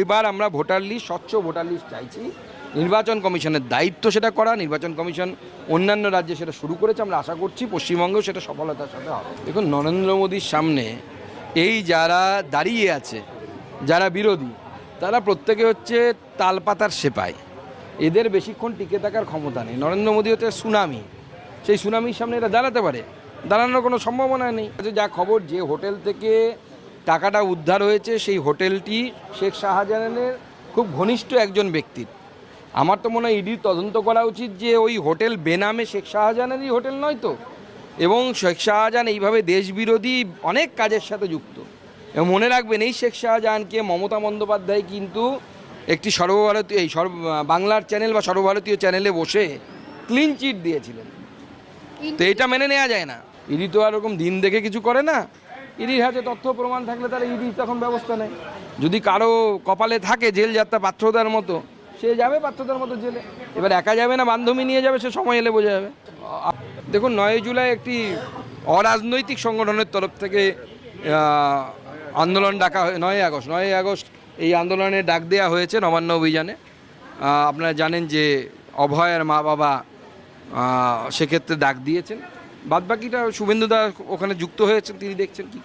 এবার আমরা voter list স্বচ্ছ ভোটার লিস্ট চাইছি। নির্বাচন কমিশনের দায়িত্ব সেটা করা নির্বাচন কমিশন অন্যান্য রাজ্যে সেটা শুরু করেছে আমরা আশা করছি পশ্চিমবঙ্গেও সেটা সফলতার সাথে হবে। দেখুন নরেন্দ্র মোদীর সামনে এই যারা দাঁড়িয়ে আছে যারা বিরোধী তারা প্রত্যেকে হচ্ছে তালপাতার সেপাই। এদের বেশিক্ষণ টিকে থাকার ক্ষমতা নেই। নরেন্দ্র মোদী হচ্ছে সুনামি। সেই সুনামির সামনে এরা দাঁড়াতে পারে। দাঁড়ানোর কোনো সম্ভাবনা নেই। আচ্ছা, যা খবর যে হোটেল থেকে টাকাটা উদ্ধার হয়েছে সেই হোটেলটি শেখ শাহজাহানের খুব ঘনিষ্ঠ একজন ব্যক্তির। আমার তো মনে হয় ইডির তদন্ত করা উচিত যে ওই হোটেল বেনামে শেখ শাহজাহানেরই হোটেল নয় তো? এবং শেখ শাহজাহান এইভাবে দেশবিরোধী অনেক কাজের সাথে যুক্ত। এবং মনে রাখবেন এই শেখ শাহজাহানকে মমতা বন্দ্যোপাধ্যায় কিন্তু একটি সর্বভারতীয় এই সর্ব বাংলার চ্যানেল বা সর্বভারতীয় চ্যানেলে বসে ক্লিন চিট দিয়েছিলেন। তো এটা মেনে নেওয়া যায় না। ইডি তো আর ওরকম দিন দেখে কিছু করে না। ইডির হাতে তথ্য প্রমাণ থাকলে তারা ইডি তখন ব্যবস্থা নেয় যদি কারও কপালে থাকে জেল যাত্রা পাত্রদার মতো, সে যাবে পাত্রদার মতো জেলে। এবার একা যাবে না, বান্ধবী নিয়ে যাবে, সে সময় এলে বোঝা যাবে। দেখুন, নয় জুলাই একটি অরাজনৈতিক সংগঠনের তরফ থেকে আন্দোলন ডাকা হয়, নয় আগস্ট নয় আগস্ট এই আন্দোলনে ডাক দেওয়া হয়েছে নবান্ন অভিযানে। আপনারা জানেন যে অভয়ের মা বাবা সেক্ষেত্রে ডাক দিয়েছেন। বাদবাকিটা শুভেন্দু দা ওখানে যুক্ত হয়েছেন, তিনি দেখছেন কি